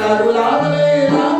నరులాగలే Rama